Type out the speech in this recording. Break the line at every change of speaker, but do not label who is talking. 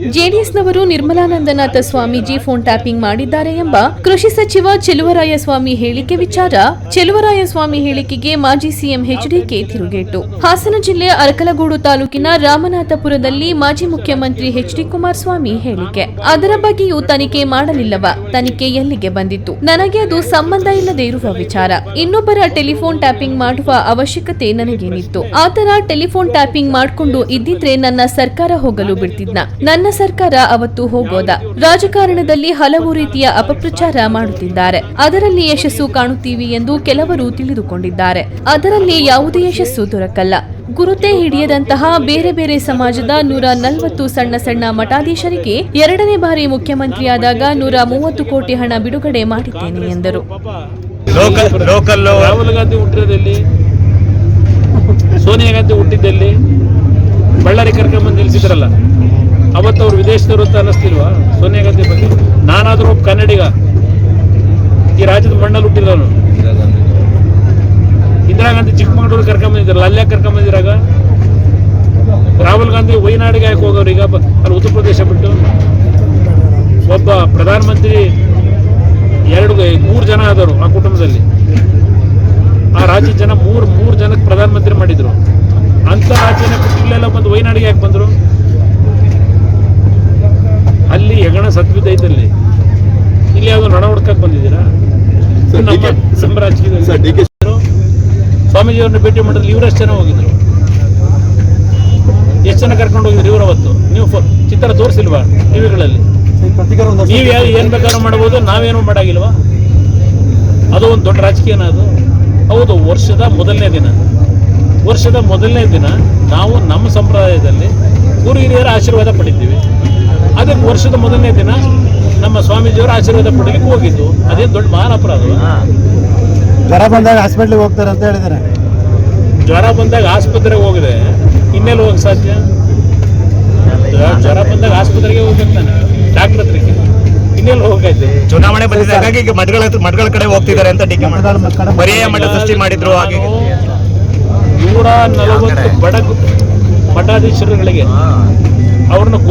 ಜೆಡಿಎಸ್ನವರು Nirmalanandanatha Swamiji phone tapping ಮಾಡಿದ್ದಾರೆ ಎಂಬ ಕೃಷಿ ಸಚಿವ ಚೆಲುವರಾಯಸ್ವಾಮಿ ಹೇಳಿಕೆ ವಿಚಾರ. ಚೆಲುವರಾಯಸ್ವಾಮಿ ಹೇಳಿಕೆಗೆ ಮಾಜಿ ಸಿಎಂ ಎಚ್ಡಿಕೆ ತಿರುಗೇಟು. ಹಾಸನ ಜಿಲ್ಲೆ ಅರಕಲಗೂಡು ತಾಲೂಕಿನ ರಾಮನಾಥಪುರದಲ್ಲಿ ಮಾಜಿ ಮುಖ್ಯಮಂತ್ರಿ ಎಚ್ಡಿ ಕುಮಾರಸ್ವಾಮಿ ಹೇಳಿಕೆ. ಅದರ ಬಗ್ಗೆಯೂ ತನಿಖೆ ಮಾಡಲಿಲ್ಲವ, ತನಿಖೆ ಎಲ್ಲಿಗೆ ಬಂದಿತ್ತು? ನನಗೆ ಅದು ಸಂಬಂಧ ಇಲ್ಲದೆ ಇರುವ ವಿಚಾರ. ಇನ್ನೊಬ್ಬರ ಟೆಲಿಫೋನ್ ಟ್ಯಾಪಿಂಗ್ ಮಾಡುವ ಅವಶ್ಯಕತೆ ನನಗೇನಿತ್ತು. ಆತರ ಟೆಲಿಫೋನ್ ಟ್ಯಾಪಿಂಗ್ ಮಾಡ್ಕೊಂಡು ಇದ್ದಿದ್ರೆ ನನ್ನ ಸರ್ಕಾರ ಹೋಗಲು ಬಿಡ್ತಿದ್ನ. ನನ್ನ ಸರ್ಕಾರ ಅವತ್ತು ಹೋಗೋದ. ರಾಜಕಾರಣದಲ್ಲಿ ಹಲವು ರೀತಿಯ ಅಪಪ್ರಚಾರ ಮಾಡುತ್ತಿದ್ದಾರೆ. ಅದರಲ್ಲಿ ಯಶಸ್ಸು ಕಾಣುತ್ತೀವಿ ಎಂದು ಕೆಲವರು ತಿಳಿದುಕೊಂಡಿದ್ದಾರೆ. ಅದರಲ್ಲಿ ಯಾವುದೇ ಯಶಸ್ಸು ದೊರಕಲ್ಲ. ಗುರುತೆ ಹಿಡಿಯದಂತಹ ಬೇರೆ ಬೇರೆ ಸಮಾಜದ ನೂರ ನಲವತ್ತು ಸಣ್ಣ ಸಣ್ಣ ಮಠಾಧೀಶರಿಗೆ ಎರಡನೇ ಬಾರಿ ಮುಖ್ಯಮಂತ್ರಿಯಾದಾಗ ನೂರ ಮೂವತ್ತು ಕೋಟಿ ಹಣ ಬಿಡುಗಡೆ ಮಾಡಿದ್ದೇನೆ ಎಂದರು.
ಸೋನಿಯಾ ಗಾಂಧಿ ಹುಟ್ಟಿದ್ದಲ್ಲಿ? ಬಳ್ಳಾರಿ ಕಾರ್ಯಕ್ರಮ ನಿಲ್ಸಿದ್ರಲ್ಲ ಅವತ್ತು ಅವ್ರು ವಿದೇಶದವರು ಅಂತ ಅನ್ನಿಸ್ತಿಲ್ವಾ? ಸೋನಿಯಾ ಗಾಂಧಿ ಬಗ್ಗೆ. ನಾನಾದ್ರೂ ಒಬ್ಬ ಕನ್ನಡಿಗ ಈ ರಾಜ್ಯದ ಮಣ್ಣಲ್ಲಿ ಹುಟ್ಟಿದ್ರು ಇಂದಿರಾ ಗಾಂಧಿ ಚಿಕ್ಕಮಗಳೂರು ಕರ್ಕೊಂಬಂದಿದ್ರಲ್ಲ ಅಲ್ಲೇ ಕರ್ಕೊಂಬಂದಿರಾಗ ರಾಹುಲ್ ಗಾಂಧಿ ವೈನಾಡಿಗೆ ಯಾಕೆ ಹೋಗೋರು ಈಗ? ಅಲ್ಲಿ ಉತ್ತರ ಪ್ರದೇಶ ಬಿಟ್ಟು? ಒಬ್ಬ ಪ್ರಧಾನಮಂತ್ರಿ ಎರಡು ಮೂರು ಜನ ಆದರು ಆ ಕುಟುಂಬದಲ್ಲಿ. ಆ ರಾಜ್ಯದ ಜನ ಮೂರು ಮೂರು ಜನಕ್ಕೆ ಪ್ರಧಾನಮಂತ್ರಿ ಮಾಡಿದ್ರು. ಅಂತ ರಾಜ್ಯನ ಬಂದು ವೈನಾಡಿಗೆ ಯಾಕೆ ಬಂದರು? ಅಲ್ಲಿ ಹೆಗಣ ಸದ್ವಿದ್ದೈತಲ್ಲಿ ಇಲ್ಲಿ ಯಾವ್ದು ರಣ ಹುಡ್ಕಕ್ಕೆ ಬಂದಿದ್ದೀರಾ ನಮ್ಮ ರಾಜಕೀಯದಲ್ಲಿ ಸ್ವಾಮೀಜಿಯವ್ರನ್ನ ಭೇಟಿ ಮಾಡಿದ್ರೆ ಇವರಷ್ಟು ಜನ ಹೋಗಿದ್ರು. ಎಷ್ಟು ಜನ ಕರ್ಕೊಂಡು ಹೋಗಿದ್ರು ಇವರು ಅವತ್ತು? ನೀವು ಚಿತ್ರ ತೋರಿಸಿಲ್ವಾ ಟಿವಿಗಳಲ್ಲಿ? ನೀವು ಯಾವ ಏನು ಬೇಕಾದ್ರೂ ಮಾಡ್ಬೋದು ನಾವೇನು ಮಾಡಾಗಿಲ್ವಾ? ಅದು ಒಂದು ದೊಡ್ಡ ರಾಜಕೀಯನ ಅದು. ಹೌದು ವರ್ಷದ ಮೊದಲನೇ ದಿನ. ವರ್ಷದ ಮೊದಲನೇ ದಿನ ನಾವು ನಮ್ಮ ಸಂಪ್ರದಾಯದಲ್ಲಿ ಗುರು ಹಿರಿಯರ ಆಶೀರ್ವಾದ ಪಡಿತೀವಿ ವರ್ಷದ ಮೊದಲನೇ ದಿನ ನಮ್ಮ ಸ್ವಾಮೀಜಿಯವರ ಆಶೀರ್ವಾದ ಪಡೆಗೆ ಹೋಗಿದ್ದು. ಅದೇನು ದೊಡ್ಡ ಮಹಾನ್ ಅಪರಾಧ
ಜ್ವರ ಬಂದಾಗ ಹಾಸ್ಪಿಟ್ಲಿಗೆ ಹೋಗ್ತಾರೆ ಅಂತ ಹೇಳಿದ್ದಾರೆ.
ಜ್ವರ ಬಂದಾಗ ಆಸ್ಪತ್ರೆಗೆ ಹೋಗಿದೆ. ಇನ್ನೆಲ್ಲಿ ಹೋಗಕ್ಕೆ ಸಾಧ್ಯ? ಜ್ವರ- ಜ್ವರ ಬಂದಾಗ ಆಸ್ಪತ್ರೆಗೆ ಹೋಗ್ಬೇಕು ನಾನು ಡಾಕ್ಟರ್ ಹತ್ರಕ್ಕೆ. ಇನ್ನೆಲ್ಲಿ ಹೋಗೈತೆ
ಚುನಾವಣೆ ಬಂದಿದೆ ಹಾಗಾಗಿ ಈಗ ಮಠಗಳ ಮಠಗಳ ಕಡೆ ಹೋಗ್ತಿದ್ದಾರೆ ಅಂತ ಟೀಕೆ ಮಾಡಿದ್ರು ಬರೀ ಮಠ ಸೃಷ್ಟಿ ಮಾಡಿದ್ರು ಹಾಗೆ.
ನೂರ ನಲವತ್ತು ಬಡ ಮಠಾಧೀಶರುಗಳಿಗೆ ಅವ್ರನ್ನ